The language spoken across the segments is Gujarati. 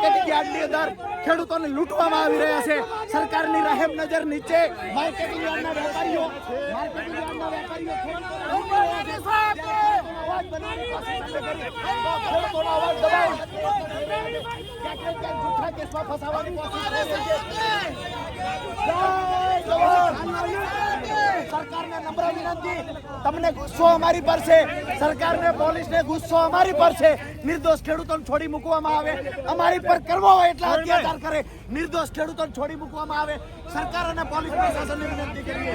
માર્કેટિંગ યાર્ડની અંદર ખેડૂતોને લૂંટવામાં આવી રહ્યા છે. સરકારની રહેમ નજર નીચે. માર્કેટિંગ યાર્ડના વેપારીઓ, માર્કેટિંગ યાર્ડના વેપારીઓ બનાવવાની કોશિશ સરકારને નમ્ર વિનંતી. તમને ગુસ્સો અમારી પર છે. સરકારને પોલીસને ગુસ્સો અમારી પર છે. નિર્દોષ ખેડૂતોને છોડી મૂકવામાં આવે. અમારી પર કરવો હોય એટલા અત્યાચાર કરે. નિર્દોષ ખેડૂતોને છોડી મૂકવામાં આવે. સરકાર અને પોલીસ પ્રશાસનને વિનંતી કરીએ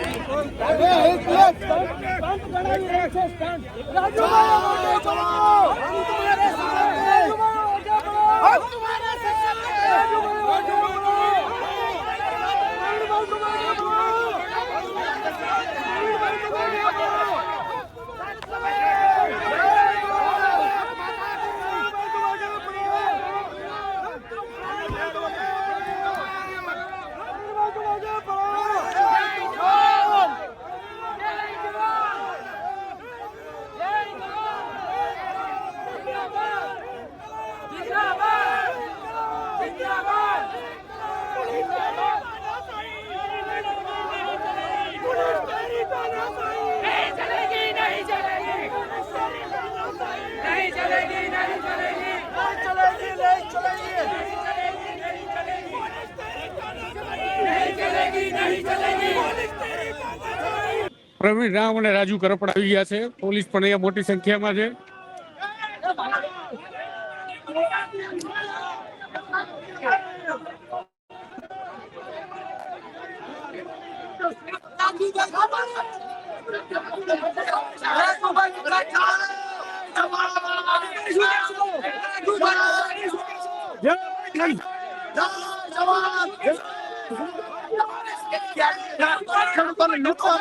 પ્રવીણ રામ અને રાજુ કરપડ આવી ગયા છે. પોલીસ પણ અહીંયા મોટી સંખ્યામાં છે.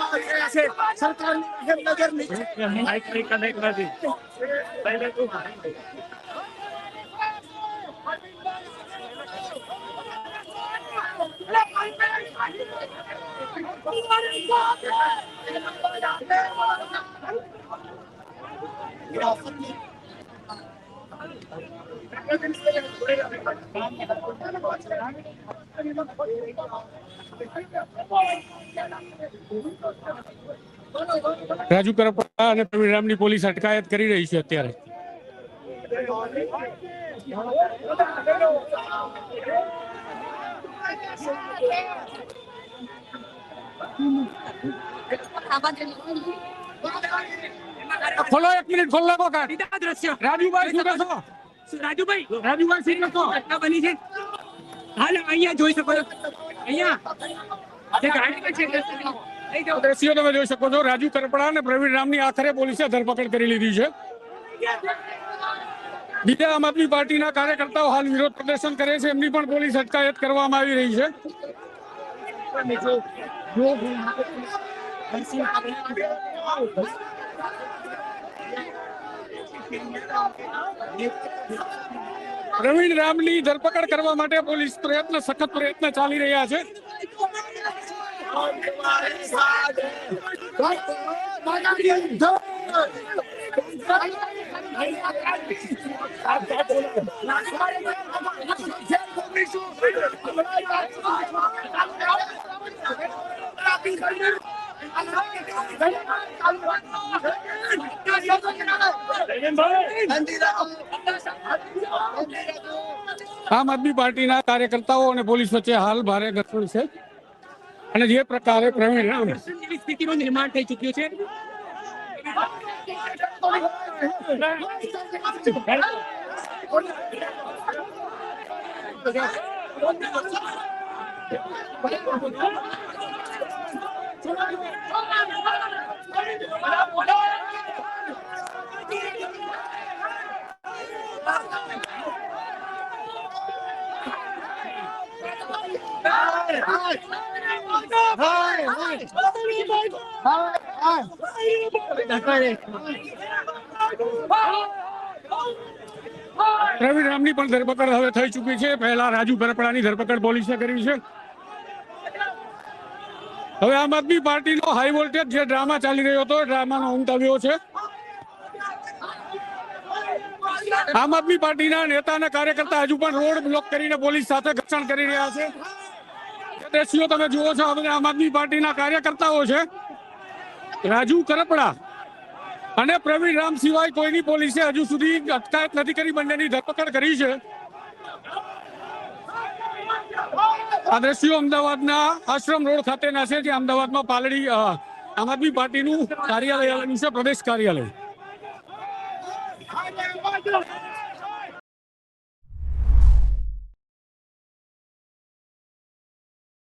આવી રહ્યા છે સરકારની રહેમ નજર નીચે રાજુ કરપડા અને પ્રવીણ રામની પોલીસ અટકાયત કરી રહી છે અત્યારે. ખોલો એક મિનિટ ખોલો કાંઈ. સીધા દ્રશ્ય. રાજુભાઈ શું કહેશો રાજુભાઈ રાજુભાઈ શું કહેશો ઘટના બની છે. હાલ અહીંયા જોઈ શકો છો. અહીંયા. જે ગાડીમાં છે દ્રશ્યો તમે જોઈ શકો છો. રાજુ કરપડા અને પ્રવીણ રામની આખરે પોલીસે ધરપકડ કરી લીધી છે. બીજા આમ આદમી પાર્ટીના કાર્યકર્તાઓ હાલ વિરોધ પ્રદર્શન કરે છે, એમની પણ પોલીસ અટકાયત કરવામાં આવી રહી છે. પ્રવીણ રામની ધરપકડ કરવા માટે પોલીસ પ્રયત્ન, સખત પ્રયત્ન ચાલી રહ્યા છે. આમ આદમી પાર્ટીના કાર્યકર્તાઓ અને પોલીસ વચ્ચે હાલ ભારે ઘર્ષણ છે. અને જે પ્રકારે પ્રવીણ સ્થિતિનું નિર્માણ થઈ ચૂક્યું છે. Hi, hi. Hi, hi. Pravin રામની પણ ધરપકડ હવે થઈ ચૂકી છે. પહેલા રાજુ ભરપડાની ધરપકડ પોલીસે કરી છે. હવે આમ આદમી પાર્ટીનો હાઈ વોલ્ટેજ જે ડ્રામા ચાલી રહ્યો હતો ડ્રામાનો અંત આવ્યો છે. આમ આદમી પાર્ટીના નેતા અને કાર્યકર્તા હજુ પણ રોડ બ્લોક કરીને પોલીસ સાથે ઘર્ષણ કરી રહ્યા છે. દ્રશ્યો તમે જુઓ છો, હવે આમ આદમી પાર્ટીના કાર્યકર્તાઓ છે. રાજુ કરપડા અને પ્રવીણ રામ સિવાય કોઈની પોલીસે હજુ સુધી અટકાયત નથી કરી, બંનેની ધરપકડ કરી છે. આ દ્રશ્યો અમદાવાદના આશ્રમ રોડ ખાતેના છે, જે અમદાવાદમાં પાલડી આમ આદમી પાર્ટીનું કાર્યાલય છે, પ્રદેશ કાર્યાલય.